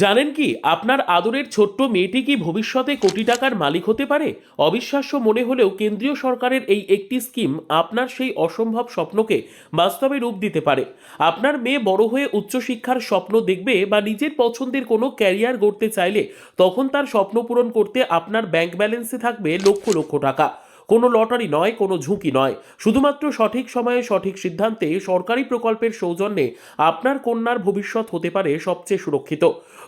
জানেন কি, আপনার আদরের ছোট্ট মেয়েটি কি ভবিষ্যতে কোটি টাকার মালিক হতে পারে? অবিশ্বাস্য মনে হলেও কেন্দ্রীয় সরকারের এই একটি স্কিম আপনার সেই অসম্ভব স্বপ্নকে বাস্তবে রূপ দিতে পারে। আপনার মেয়ে বড় হয়ে উচ্চশিক্ষার স্বপ্ন দেখবে বা নিজের পছন্দের কোনো ক্যারিয়ার গড়তে চাইলে তখন তার স্বপ্ন পূরণ করতে আপনার ব্যাংক ব্যালেন্সে থাকবে লক্ষ লক্ষ টাকা। কোনো লটারি নয়, কোনো ঝুঁকি নয়। শুধুমাত্র সঠিক সময়ে সঠিক সিদ্ধান্তে সরকারি প্রকল্পের সৌজন্যে আপনার কন্যার ভবিষ্যৎ হতে পারে সবচেয়ে সুরক্ষিত।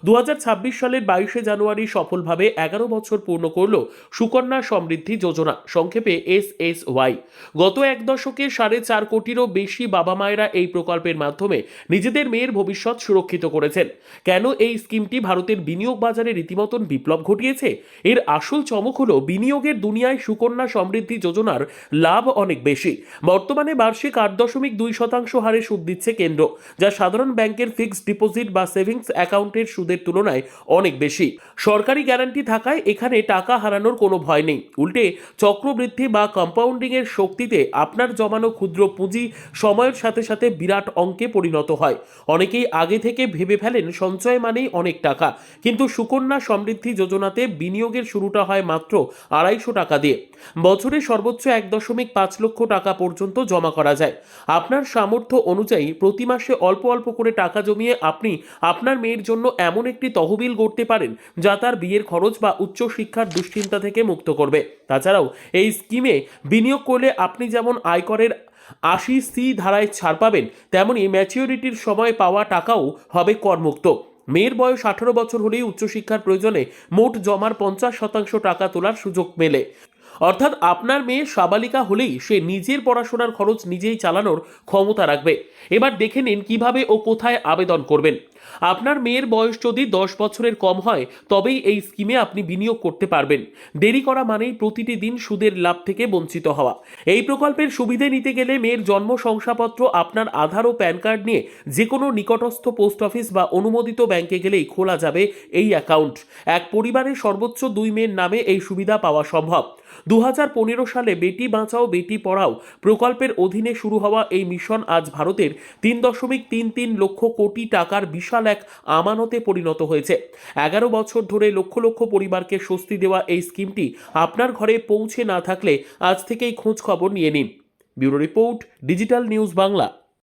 দুহাজার ছাব্বিশ সালের বাইশে জানুয়ারি সফলভাবে এগারো বছর পূর্ণ করল সুকন্যা সমৃদ্ধি যোজনা, সংক্ষেপে এস এস ওয়াই। গত এক দশকে সাড়ে চার কোটিরও বেশি বাবা মায়েরা এই প্রকল্পের মাধ্যমে নিজেদের মেয়ের ভবিষ্যৎ সুরক্ষিত করেছেন। কেন এই স্কিমটি ভারতের বিনিয়োগ বাজারে রীতিমতন বিপ্লব ঘটিয়েছে? এর আসল চমক হল বিনিয়োগের দুনিয়ায় সুকন্যা সমৃদ্ধি যোজনার লাভ অনেক বেশি। বর্তমানে বার্ষিক আট দশমিক দুই শতাংশ হারে সুদ দিচ্ছে কেন্দ্র, যা সাধারণ ব্যাংকের ফিক্সড ডিপোজিট বা সেভিংস অ্যাকাউন্টের সুদের তুলনায় অনেক বেশি। সরকারি গ্যারান্টি থাকায় এখানে টাকা হারানোর কোনো ভয় নেই। উল্টে, চক্রবৃদ্ধি বা কম্পাউন্ডিং এর শক্তিতে আপনার জমানো ক্ষুদ্র পুঁজি সময়ের সাথে সাথে বিরাট অঙ্কে পরিণত হয়। অনেকেই আগে থেকে ভেবে ফেলেন সঞ্চয় মানেই অনেক টাকা, কিন্তু সুকন্যা সমৃদ্ধি যোজনাতে বিনিয়োগের শুরুটা হয় মাত্র আড়াইশো টাকা দিয়ে। বছরে সর্বোচ্চ এক দশমিক পাঁচ লক্ষ টাকা পর্যন্ত জমা করা যায়। আপনার সামর্থ্য অনুযায়ী প্রতি মাসে অল্প অল্প করে টাকা জমিয়ে আপনি আপনার মেয়ের জন্য এমন একটি তহবিল গড়তে পারেন, যা তার বিয়ের খরচ বা উচ্চশিক্ষার দুশ্চিন্তা থেকে মুক্ত করবে। তাছাড়াও, এই স্কিমে বিনিয়োগ করলে আপনি যেমন আয়করের আশি সি ধারায় ছাড় পাবেন, তেমনি ম্যাচিওরিটির সময় পাওয়া টাকাও হবে করমুক্ত। মেয়ের বয়স আঠারো বছর হলেই উচ্চশিক্ষার প্রয়োজনে মোট জমার পঞ্চাশ শতাংশ টাকা তোলার সুযোগ মেলে। অর্থাৎ আপনার মেয়ে সাবালিকা হলেই সে নিজের পড়াশোনার খরচ নিজেই চালানোর ক্ষমতা রাখবে। এবার দেখে নিন কীভাবে ও কোথায় আবেদন করবেন। আপনার মেয়ের বয়স যদি দশ বছরের কম হয়, তবেই এই স্কিমে আপনি বিনিয়োগ করতে পারবেন। দেরি করা মানেই প্রতিটি দিন সুদের লাভ থেকে বঞ্চিত হওয়া। এই প্রকল্পের সুবিধে নিতে গেলে মেয়ের জন্ম শংসাপত্র, আপনার আধার ও প্যান কার্ড নিয়ে যে কোনো নিকটস্থ পোস্ট অফিস বা অনুমোদিত ব্যাংকে গেলেই খোলা যাবে এই অ্যাকাউন্ট। এক পরিবারের সর্বোচ্চ দুই মেয়ের নামে এই সুবিধা পাওয়া সম্ভব। দু হাজার পনেরো সালে বেটি বাঁচাও, বেটি পড়াও প্রকল্পের অধীনে শুরু হওয়া এই মিশন আজ ভারতের তিন দশমিক তিন তিন লক্ষ কোটি টাকার বিশাল এক আমানতে পরিণত হয়েছে। এগারো বছর ধরে লক্ষ লক্ষ পরিবারকে স্বস্তি দেওয়া এই স্কিমটি আপনার ঘরে পৌঁছে না থাকলে আজ থেকেই খোঁজ খবর নিয়ে নিন। Bureau report, digital news Bangla.